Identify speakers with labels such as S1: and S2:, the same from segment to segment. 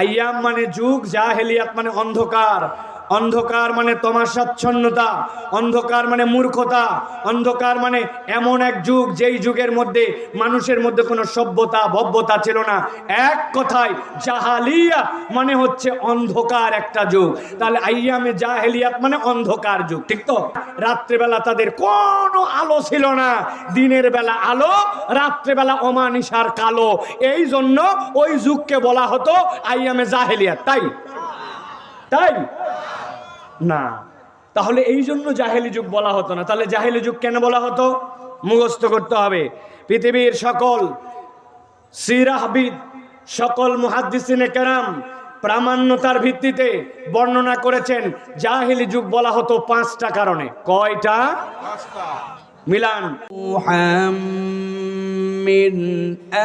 S1: আইয়াম মানে যুগ জাহেলিয়াত মানে অন্ধকার। অন্ধকার মানে তোমার স্বচ্ছন্নতা অন্ধকার মানে মূর্খতা, অন্ধকার মানে এমন এক যুগ যেই যুগের মধ্যে মানুষের মধ্যে কোনো সভ্যতা, ভব্যতা ছিল না। এক কথায়, জাহালিয়া মানে হচ্ছে অন্ধকার একটা যুগ। তাহলে আইয়ামে জাহেলিয়াত মানে অন্ধকার যুগ, ঠিক তো? রাত্রেবেলা তাদের কোনো আলো ছিল না। দিনের বেলা আলো, রাত্রেবেলা অমানিসার কালো। এই জন্য ওই যুগকে বলা হতো আইয়ামে জাহেলিয়াত, তাই? তাই? না তাহলে এই জন্য জাহেলি যুগ বলা হতো না তাহলে জাহেলি যুগ কেন বলা হতো মুখস্থ করতে হবে পৃথিবীর সকল সিরাহবিদ সকল মুহাদ্দিসিনে কেরাম প্রামাণ্যতার ভিত্তিতে বর্ণনা করেছেন জাহেলি যুগ বলা হতো পাঁচটা কারণে কয়টা মিলান
S2: روحا من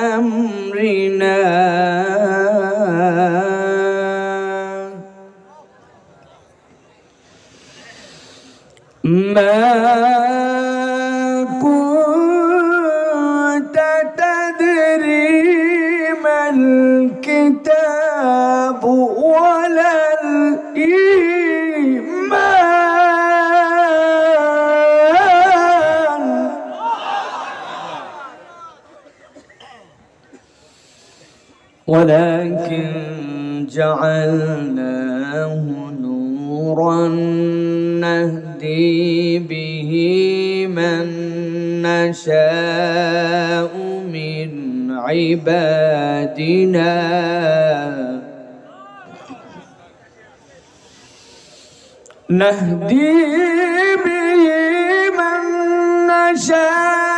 S2: أمرنا ما كنت تدري ما الكتاب ولا الإيمان. ولكن جعلناه نورا نهدي به من نشاء من عبادنا. نهدي به من نشاء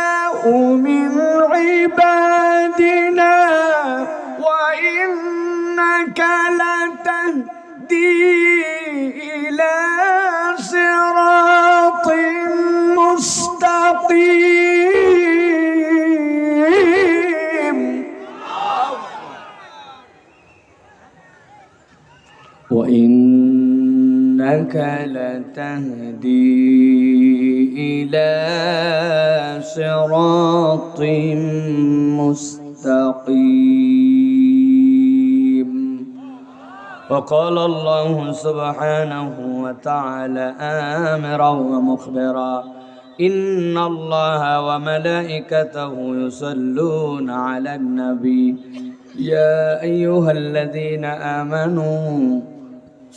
S2: وإنك لتهدي إلى صراط مستقيم وقال الله سبحانه وتعالى آمرا ومخبرا إن الله وملائكته يصلون على النبي يا أيها الذين آمنوا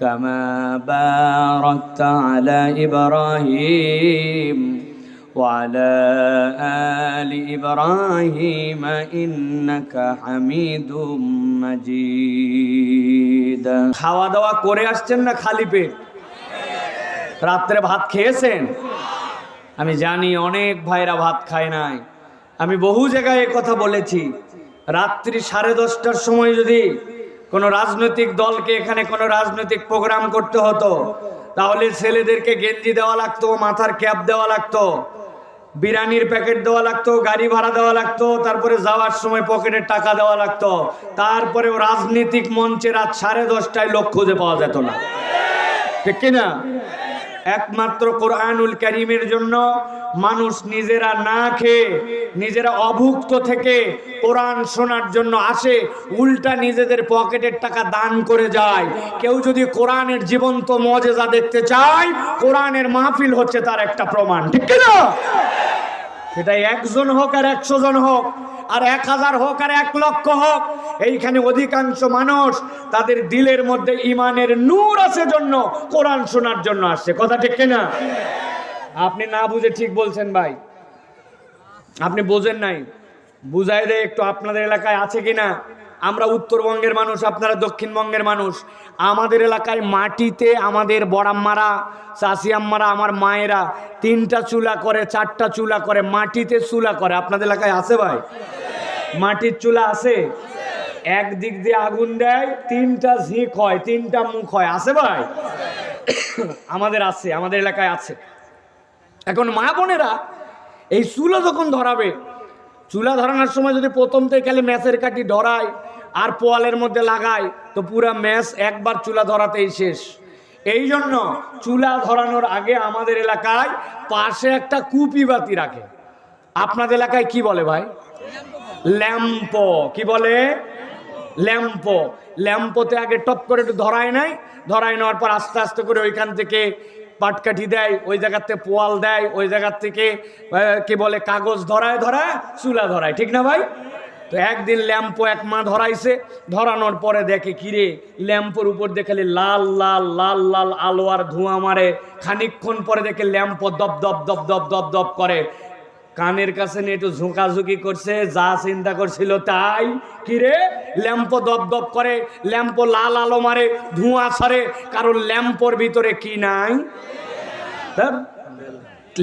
S2: كما باركت على إبراهيم وعلى آل إبراهيم إنك حميد مجيد
S1: খাওয়া দাওয়া করে আসছেন না খালি পেট রাত্রে ভাত খেয়েছেন আমি জানি অনেক ভাইরা ভাত খায় নাই আমি বহু জায়গায় এ কথা বলেছি রাত্রি সাড়ে দশটার সময় যদি কোনো রাজনৈতিক দলকে এখানে কোনো রাজনৈতিক প্রোগ্রাম করতে হতো, তাহলে ছেলেদেরকে গেঞ্জি দেওয়া লাগতো, মাথার ক্যাপ দেওয়া লাগতো বিরিয়ানির প্যাকেট দেওয়া লাগতো, গাড়ি ভাড়া দেওয়া লাগতো, তারপরে যাওয়ার সময় পকেটের টাকা দেওয়া লাগতো, তারপরেও রাজনৈতিক মঞ্চে রাত সাড়ে দশটায় লোক খুঁজে পাওয়া যেত না। ঠিক কিনা? একমাত্র কোরআনুল করিমের জন্য মানুষ নিজেরা না খেয়ে, নিজেরা অভুক্ত থেকে কোরআন শোনার জন্য আসে, উল্টা নিজেদের পকেটের টাকা দান করে যায়। কেউ যদি কোরআনের জীবন্ত মজেজা দেখতে চায়, কোরআনের মাহফিল হচ্ছে তার একটা প্রমাণ। ঠিক কিনা? সেটা একজন হোক আর একশো জন হোক। আর এক হাজার হোক আর এক লক্ষ হোক, এইখানে অধিকাংশ মানুষ তাদের দিলের মধ্যে ইমানের নূর আছে জন্য, কোরআন শোনার জন্য আসছে। কথা ঠিক কিনা? আপনি না বুঝে ঠিক বলছেন ভাই। আপনি বোঝেন নাই। বুঝাই দেয় একটু আপনাদের এলাকায় আছে কিনা? আমরা উত্তরবঙ্গের মানুষ, আপনারা দক্ষিণবঙ্গের মানুষ। আমাদের এলাকায় মাটিতে আমাদের বড়াম্মারা চাষিয়াম্মারা আমার মায়েরা তিনটা চুলা করে, চারটা চুলা করে, মাটিতে চুলা করে। আপনাদের এলাকায় আছে ভাই? মাটির চুলা আছে? এক দিক দিয়ে আগুন দেয়, তিনটা ঝিঁক হয়, তিনটা মুখ হয়। আছে ভাই? আমাদের আছে, আমাদের এলাকায় আছে। এখন মা বোনেরা, এই চুলা যখন ধরাবে, চুলা ধরানোর সময় যদি প্রথম থেকে খালি ম্যাচের কাঠি ধরায় আর পোয়ালের মধ্যে লাগায়, তো পুরা ম্যাচ একবার চুলা ধরাতেই শেষ। এই জন্য চুলা ধরানোর আগে আমাদের এলাকায় পাশে একটা কুপি বাতি রাখে। আপনাদের এলাকায় কি বলে ভাই? ল্যাম্প। কি বলে? ল্যাম্প। ল্যাম্পতে আগে টপ করে একটু ধরায় নাই ধরায় নেওয়ার পর আস্তে আস্তে করে ওইখান থেকে পাটকাঠি দেয়, ওই জায়গাতে পোয়াল দেয়, ওই জায়গার থেকে কি বলে, কাগজ ধরায় ধরায় চুলা ধরায়। ঠিক না ভাই? তো একদিন ল্যাম্প এক মা ধরাইছে, ধরানোর পরে দেখে, কিরে, ল্যাম্পের উপর দেখালে লাল লাল লাল লাল আলো আর ধোঁয়া মারে। খানিকক্ষণ পরে দেখে ল্যাম্প দপ দপ দপ দপ দপ দপ করে। কানের কাছে নিয়ে একটু ঝুঁকাঝুঁকি করছে, যা চিন্তা করছিল তাই। কিরে? ল্যাম্প দপ দপ করে, ল্যাম্প লাল আলো মারে, ধোঁয়া ছাড়ে। কারণ ল্যাম্পর ভিতরে কি নাই?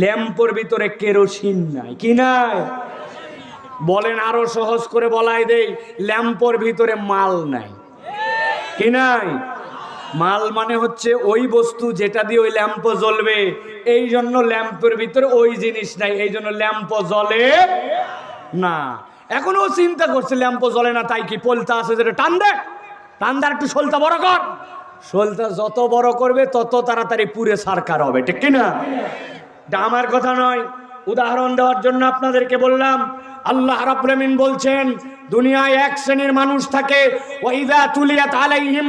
S1: ল্যাম্পর ভিতরে কেরোসিন নাই। কি নাই? বলেন আরও সহজ করে বলাই দেই, ল্যাম্পর ভিতরে মাল নাই। কি নাই? মাল মানে হচ্ছে ওই বস্তু যেটা দিয়ে ওই ল্যাম্প জ্বলবে। এই জন্য ল্যাম্পের ভিতরে ওই জিনিস নাই, এই জন্য ল্যাম্প জ্বলে না। এখনও চিন্তা করছে, ল্যাম্প জ্বলে না, তাই কি পলতা আছে যেটা টান দে? টান দে একটু সলতা বড় কর। সলতা যত বড় করবে, তত তাড়াতাড়ি পুরে সারকার হবে, ঠিক কিনা? এটা আমার কথা নয়। উদাহরণ দেওয়ার জন্য আপনাদেরকে বললাম আল্লাহ রাব্বুল আমিন বলছেন, দুনিয়ায় এক শ্রেণির মানুষ থাকে, ওয়াইদা আলাইহিম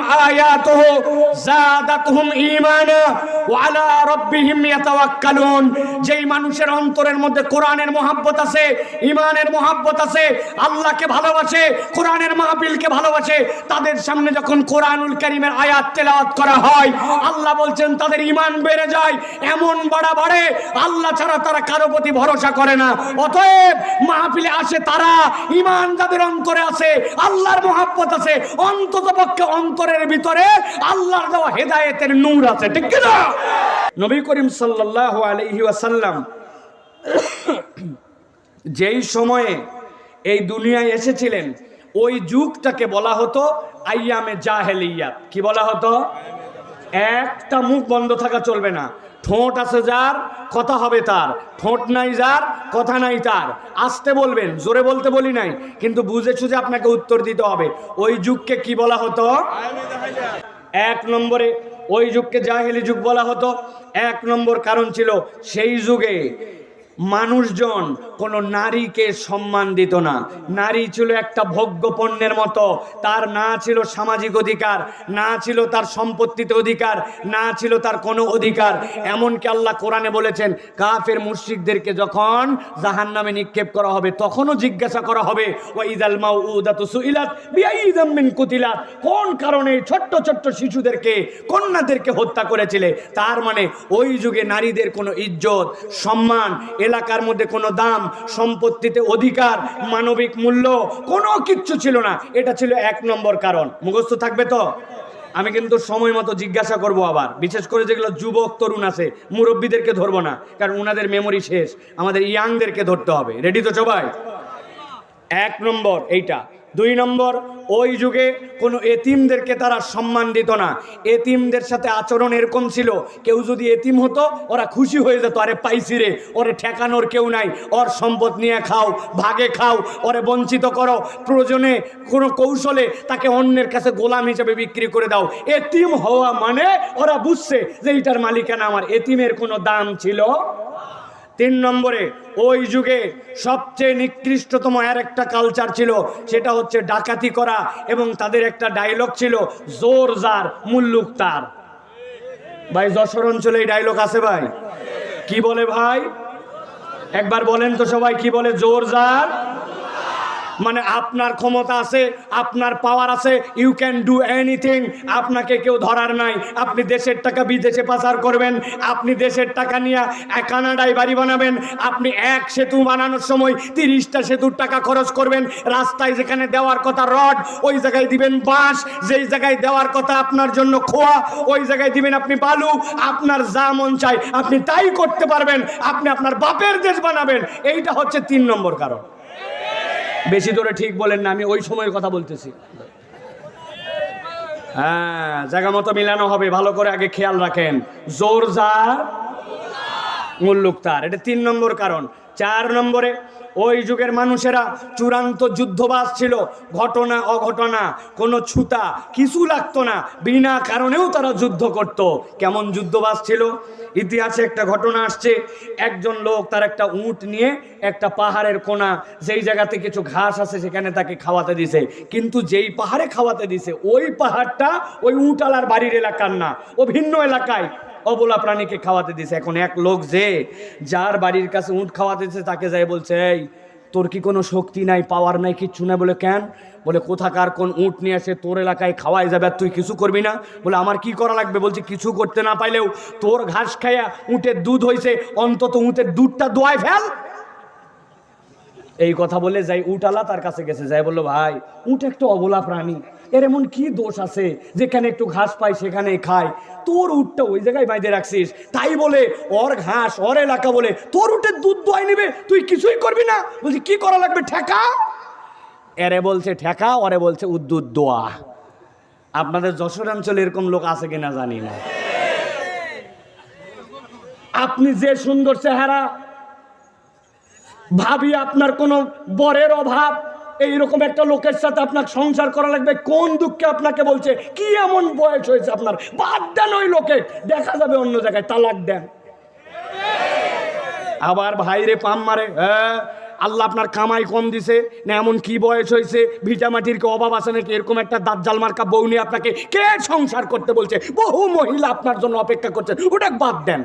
S1: যেই মানুষের অন্তরের মধ্যে কোরআনের মহাব্বত আছে, ঈমানের মহাব্বত আছে, আল্লাহকে ভালোবাসে, কোরআনের মাহফিলকে ভালোবাসে, তাদের সামনে যখন কোরআনুল কারীমের আয়াত তেলাওয়াত করা হয়, আল্লাহ বলছেন, তাদের ঈমান বেড়ে যায়, এমন বাড়া বাড়ে, আল্লাহ ছাড়া তারা কারও প্রতি ভরসা করে না। অতএব মাহফিলে আসে তারা। ঈমান যাদের অন্তরে আছে, আল্লাহর মহাব্বত আছে, অন্তত পক্ষে অন্তরের ভিতরে আল্লাহর দেওয়া হেদায়েতের নূর আছে। ঠিক কি না নবী করিম আলাইহি ওয়াসাল্লাম যেই সময়ে এই দুনিয়ায় এসেছিলেন, ওই যুগটাকে বলা হতো আইয়ামে জাহেলিয়াত। কি বলা হতো? একটা মুখ বন্ধ থাকা চলবে না। ঠোঁট আছে যার, কথা হবে তার। ঠোঁট নাই যার, কথা নাই তার। আসতে বলবেন, জোরে বলতে বলি নাই, কিন্তু বুঝে সুঝে আপনাকে উত্তর দিতে হবে। ওই যুগকে কি বলা হতো? এক নম্বরে ওই যুগকে জাহেলি যুগ বলা হতো। এক নম্বর কারণ ছিল সেই যুগে মানুষজন, কোনো নারীকে সম্মান দিত না। নারী ছিল একটা ভোগ্য পণ্যের মতো। তার না ছিল সামাজিক অধিকার, না ছিল তার সম্পত্তিতে অধিকার, না ছিল তার কোনো অধিকার। এমনকি আল্লাহ কোরআনে বলেছেন, কাফের মুশরিকদেরকে যখন জাহান নামে নিক্ষেপ করা হবে, তখনও জিজ্ঞাসা করা হবে, ওয়াইদাল মাউ উদাতু সুইলাত বিআইদাম মিন কুতিলাত। কোন কারণে ছোট্ট ছোট্ট শিশুদেরকে, কন্যাদেরকে হত্যা করেছিলে? তার মানে ওই যুগে নারীদের কোনো ইজ্জত, সম্মান এলাকার মধ্যে কোনো দাম, সম্পত্তিতে অধিকার, মানবিক মূল্য, কোনো কিচ্ছু ছিল না। এটা ছিল এক নম্বর কারণ। মুখস্থ থাকবে তো? আমি কিন্তু সময় মতো জিজ্ঞাসা করব আবার। বিশেষ করে যেগুলো যুবক, তরুণ আছে, মুরব্বীদেরকে ধরবো না, কারণ ওনাদের মেমোরি শেষ। আমাদের ইয়াংদেরকে ধরতে হবে। রেডি তো সবাই? এক নম্বর, এইটা। দুই নম্বর, ওই যুগে কোনো এতিমদেরকে তারা সম্মান দিত না। এতিমদের সাথে আচরণ এরকম ছিল, কেউ যদি এতিম হতো, ওরা খুশি হয়ে যেত, আরে পাইছি রে, ওরে ঠেকানোর কেউ নাই, ওর সম্পদ নিয়ে খাও, ভাগে খাও, ওরে বঞ্চিত করো, প্রয়োজনে কোনো কৌশলে তাকে অন্যের কাছে গোলাম হিসেবে বিক্রি করে দাও। এতিম হওয়া মানে ওরা বুঝছে যে এইটার মালিকানা আমার। এতিমের কোনো দাম ছিল তিন নম্বরে, ওই যুগে সবচেয়ে নিকৃষ্টতম আর একটা কালচার ছিল, সেটা হচ্ছে ডাকাতি করা এবং তাদের একটা ডায়লগ ছিল, জোর জার মুল্লুক তার। ভাই, যশোর অঞ্চলে এই ডায়লগ আছে ভাই? কি বলে ভাই? একবার বলেন তো সবাই, কি বলে, জোর জার মানে আপনার ক্ষমতা আছে, আপনার পাওয়ার আছে ইউ ক্যান ডু এনিথিং আপনাকে কেউ ধরার নাই। আপনি দেশের টাকা বিদেশে পাচার করবেন, আপনি দেশের টাকা নিয়ে কানাডায় বাড়ি বানাবেন, আপনি এক সেতু বানানোর সময় তিরিশটা সেতুর টাকা খরচ করবেন, রাস্তায় যেখানে দেওয়ার কথা রড, ওই জায়গায় দিবেন বাঁশ, যেই জায়গায় দেওয়ার কথা আপনার জন্য খোয়া, ওই জায়গায় দিবেন আপনি বালু, আপনার যা মন চাই আপনি তাই করতে পারবেন, আপনি আপনার বাপের দেশ বানাবেন। এইটা হচ্ছে তিন নম্বর কারণ। বেশি ধরে ঠিক বলেন না, আমি ওই সময়ের কথা বলতেছি। হ্যাঁ জায়গা মতো মিলানো হবে, ভালো করে আগে খেয়াল রাখেন। জোর যার মুল্লুক তার, এটা তিন নম্বর কারণ। চার নম্বরে ওই যুগের মানুষেরা চূড়ান্ত যুদ্ধবাস ছিল। ঘটনা, অঘটনা, কোনো ছুতা কিছু লাগতো না। বিনা কারণেও তারা যুদ্ধ করত। কেমন যুদ্ধবাস ছিল? ইতিহাসে একটা ঘটনা আসছে। একজন লোক তার একটা উট নিয়ে একটা পাহাড়ের কোনা যেই জায়গাতে কিছু ঘাস আছে সেখানে তাকে খাওয়াতে দিছে। কিন্তু যেই পাহাড়ে খাওয়াতে দিছে, ওই পাহাড়টা ওই উঁটালার বাড়ির এলাকার না। ও ভিন্ন এলাকায়। অবলা প্রাণীকে খাওয়াতে দিছে। এখন এক লোক যে যার বাড়ির কাছে উঁট খাওয়াতে দিছে, তাকে যাই বলছে, এই, তোর কি কোনো শক্তি নাই পাওয়ার নাই, কিচ্ছু নাই? বলে, কেন? বলে, কোথাকার কোন উঁট নিয়ে এসে তোর এলাকায় খাওয়াই যাবে, আর তুই কিছু করবি না? বলে, আমার কি করা লাগবে? বলছে, কিছু করতে না পাইলেও তোর ঘাস খাইয়া উঁটের দুধ হয়েছে অন্তত উঁটের দুধটা দোয়ায় ফেল। এই কথা বলে যাই উটালা তার কাছে গেছে, যাই বলল, ভাই, উট একটা অবলা প্রাণী এর এমন কি দোষ আছে? যেখানে একটু ঘাস পাই সেখানে খায়। তোর উটটা ওই জায়গায় বাইদে রাখছিস। তাই বলে ওর ঘাস ওর এলাকা বলে, তোর উটের দুধ দোয়াই নিবে, তুই কিছুই করবি না। বলছি, কি করা লাগবে, ঠেকা? এরে বলছে, ঠেকা, ওরে বলছে উদ্দুত দোয়া। আপনাদের যশোর অঞ্চলে এরকম লোক আছে কিনা জানি না। আপনি যে সুন্দর চেহারা, ভাবি আপনার কোনো বরের অভাব এইরকম একটা লোকের সাথে আপনার সংসার করা লাগবে, কোন দুঃখে আপনাকে বলছে, কি এমন বয়স হয়েছে আপনার? বাদ দেন ওই লোকে, দেখা যাবে অন্য জায়গায়, তালাক দেন। আবার ভাইরে পাম মারে হ্যাঁ আল্লাহ আপনার কামাই কম দিছে, না এমন কি বয়স হয়েছে, ভিটা মাটির কি অভাব আছে নাকি? এরকম একটা দাজ্জাল মার্কা বউ নিয়ে আপনাকে কে সংসার করতে বলছে? বহু মহিলা আপনার জন্য অপেক্ষা করছে ওটা বাদ দেন।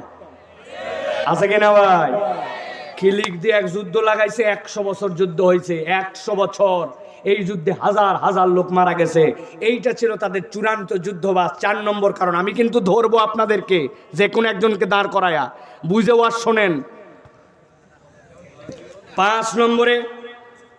S1: আছে কিনা ভাই? খিলিক দিয়ে এক যুদ্ধ লাগাইছে, একশো বছর যুদ্ধ হয়েছে একশো বছর। এই যুদ্ধে হাজার হাজার লোক মারা গেছে। এইটা ছিল তাদের চূড়ান্ত যুদ্ধ বা চার নম্বর কারণ। আমি কিন্তু ধরবো আপনাদেরকে, যে কোনো একজনকে দাঁড় করায়া। বুঝেও আর শোনেন। পাঁচ নম্বরে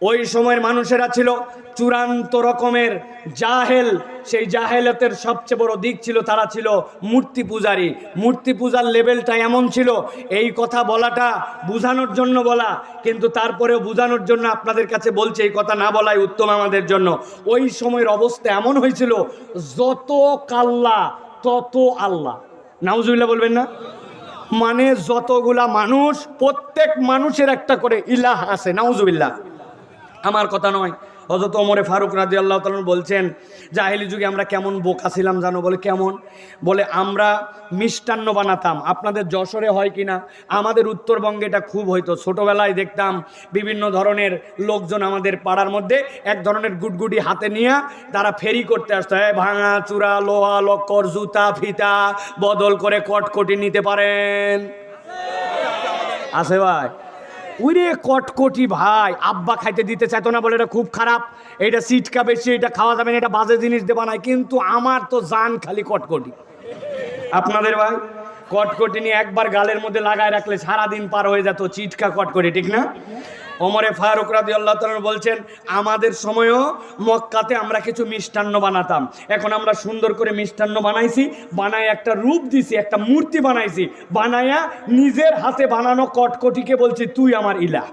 S1: ওই সময়ের মানুষেরা ছিল চূড়ান্ত রকমের জাহেল। সেই জাহেলতের সবচেয়ে বড় দিক ছিল, তারা ছিল মূর্তি পূজারী। মূর্তি পূজার লেভেলটা এমন ছিল, এই কথা বলাটা বোঝানোর জন্য বলা, কিন্তু তারপরেও বোঝানোর জন্য আপনাদের কাছে বলছে, এই কথা না বলাই উত্তম আমাদের জন্য। ওই সময়ের অবস্থা এমন হয়েছিল, যত কাল্লা, তত আল্লাহ। নাউজুবিল্লাহ বলবেন না? মানে যতগুলা মানুষ, প্রত্যেক মানুষের একটা করে ইলাহ আছে, নাউজুবিল্লাহ। আমার কথা নয়। হজরত ওমরে ফারুক রাজি আল্লাহ তালন বলছেন, জাহেলি যুগে আমরা কেমন বোকা ছিলাম জানো বলে কেমন? বলে, আমরা মিষ্টান্ন বানাতাম। আপনাদের যশোরে হয় কি না আমাদের উত্তরবঙ্গে এটা খুব হইতো। ছোটোবেলায় দেখতাম বিভিন্ন ধরনের লোকজন আমাদের পাড়ার মধ্যে এক ধরনের গুটগুটি হাতে নিয়ে তারা ফেরি করতে আসতো। হ্যাঁ ভাঙা চূড়া, লোহা, লক্কর, জুতা, ফিতা, বদল করে কটকটি নিতে পারেন। আছে ভাই। উরে কটকটি ভাই, আব্বা খাইতে দিতে চাইতো না বলে এটা খুব খারাপ। এটা সিটকা বেশি, এটা খাওয়া যাবে না, এটা বাজে জিনিস দেবা না কিন্তু আমার তো জান খালি কটকটি। আপনাদের ভাই, কটকটি নিয়ে একবার গালের মধ্যে লাগায় রাখলে সারাদিন পার হয়ে যেত, চিটকা কটকটি, ঠিক না? ওমরে ফারুক রাদি আল্লাহ তালন বলছেন, আমাদের সময়ও মক্কাতে আমরা কিছু মিষ্টান্ন বানাতাম। এখন আমরা সুন্দর করে মিষ্টান্ন বানাইছি, বানায় একটা রূপ দিছি, একটা মূর্তি বানাইছি, বানায়া নিজের হাতে বানানো কটকটিকে বলছি, তুই আমার ইলা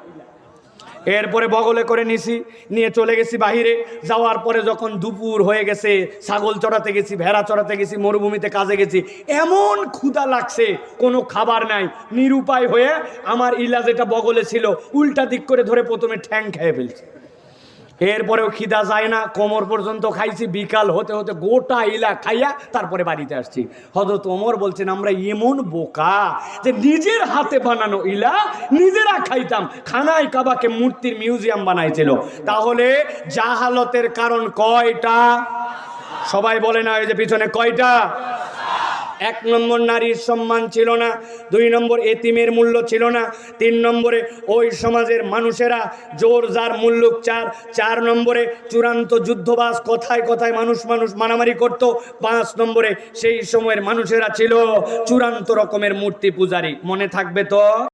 S1: এরপরে বগলে করে নিছি, নিয়ে চলে গেছি বাহিরে। যাওয়ার পরে যখন দুপুর হয়ে গেছে, ছাগল চড়াতে গেছি, ভেড়া চড়াতে গেছি, মরুভূমিতে কাজে গেছি, এমন ক্ষুধা লাগছে, কোনো খাবার নাই। নিরুপায় হয়ে আমার ইলাজ এটা বগলে ছিল, উল্টা দিক করে ধরে প্রথমে ঠ্যাং খেয়ে ফেলছি। এরপরেও খিদা যায় না, কোমর পর্যন্ত খাইছি, বিকাল হতে হতে গোটা ইলা খাইয়া তারপরে বাড়িতে আসছি। হজরত ওমর বলছেন, আমরা এমন বোকা যে নিজের হাতে বানানো ইলা নিজেরা খাইতাম। খানায় কাবাকে মূর্তির মিউজিয়াম বানাইছিল। তাহলে জাহালতের কারণ কয়টা? সবাই বলে না ওই যে পিছনে কয়টা? এক নম্বর নারীর সম্মান ছিল না, দুই নম্বর এতিমের মূল্য ছিল না, তিন নম্বরে ওই সমাজের মানুষেরা জোর যার মূল্য চার চার নম্বরে চূড়ান্ত যুদ্ধবাস কথায় কথায় মানুষ মানুষ মারামারি করত, পাঁচ নম্বরে সেই সময়ের মানুষেরা ছিল চূড়ান্ত রকমের মূর্তি পূজারী। মনে থাকবে তো?